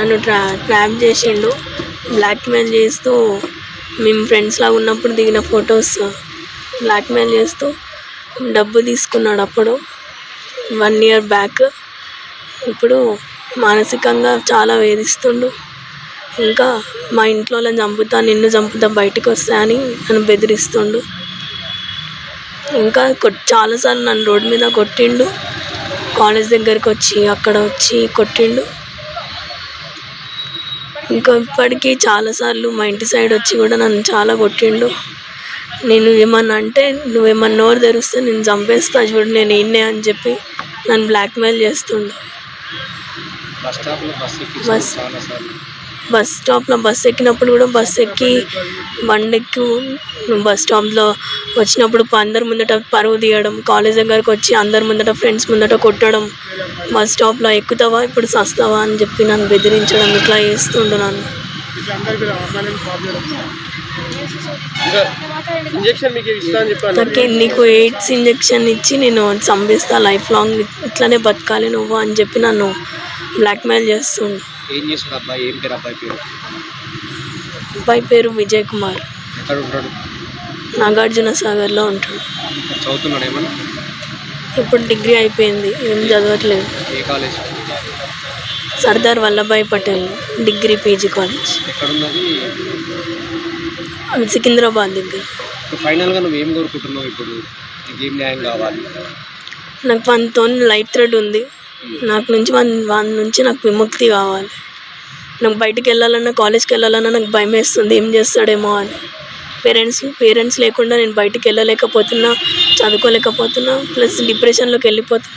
నన్ను ట్రా ట్రాప్ చేసిండు. బ్లాక్మెయిల్ చేస్తూ మేము ఫ్రెండ్స్ లాగా ఉన్నప్పుడు దిగిన ఫొటోస్ బ్లాక్మెయిల్ చేస్తూ డబ్బు తీసుకున్నాడు అప్పుడు. వన్ ఇయర్ బ్యాక్ ఇప్పుడు మానసికంగా చాలా వేధిస్తుండు. ఇంకా మా ఇంట్లో చంపుతా నిన్ను చంపుతా బయటకు వస్తా అని నన్ను బెదిరిస్తుండు. ఇంకా చాలాసార్లు నన్ను రోడ్డు మీద కొట్టిండు. కాలేజ్ దగ్గరికి వచ్చి అక్కడ వచ్చి కొట్టిండు. ఇంకా ఇప్పటికీ చాలాసార్లు మా ఇంటి సైడ్ వచ్చి కూడా నన్ను చాలా కొట్టిండు. నేను ఏమన్నా అంటే నువ్వేమన్నా నోరు తెరిస్తే నేను చంపేస్తా చూడు నేను ఈయన్నే అని చెప్పి నన్ను బ్లాక్మెయిల్ చేస్తుండు. బస్ బస్ స్టాప్లో బస్ ఎక్కినప్పుడు కూడా బస్ ఎక్కి బండి ఎక్కి బస్ స్టాప్లో వచ్చినప్పుడు అందరి ముందట పరువు తీయడం కాలేజ్ దగ్గరకు వచ్చి అందరి ముందట ఫ్రెండ్స్ ముందట కొట్టడం బస్ స్టాప్లో ఎక్కుతావా ఇప్పుడు సస్తావా అని చెప్పి నన్ను బెదిరించడం ఇట్లా చేస్తుండు నన్ను. చెప్పాను. నాకు ఎయిడ్స్ ఇంజెక్షన్ ఇచ్చి నేను చంపేస్తా లైఫ్ లాంగ్. ఇట్లానే బతకాలి నువ్వు అని చెప్పి నన్ను బ్లాక్మెయిల్ చేస్తుండు. ఏం చేస్తాడు అబ్బాయి? ఏం పేరు అబ్బాయి పేరు? అబ్బాయి పేరు విజయ్ కుమార్. నాగార్జున సాగర్లో ఉంటాడు. చదువుతున్నాడు ఏమన్నా? ఇప్పుడు డిగ్రీ అయిపోయింది ఏం చదవట్లేదు. ఏ college? Sardar Vallabhbhai Patel degree PG college. Secunderabad దగ్గర. ఫైనల్గా నువ్వు ఏం కోరుకుంటున్నావు ఇప్పుడు? నీకు న్యాయం కావాలి? నాకు లైఫ్ థ్రెడ్ ఉంది. నాకు నుంచి వన్ వాని నుంచి నాకు విముక్తి కావాలి. నాకు బయటికి వెళ్ళాలన్నా కాలేజ్కి వెళ్ళాలన్నా నాకు భయం వేస్తుంది. ఏం చేస్తాడేమో అని. పేరెంట్స్ పేరెంట్స్ లేకుండా నేను బయటికి వెళ్ళలేకపోతున్నా చదువుకోలేకపోతున్నా ప్లస్ డిప్రెషన్లోకి వెళ్ళిపోతున్నా.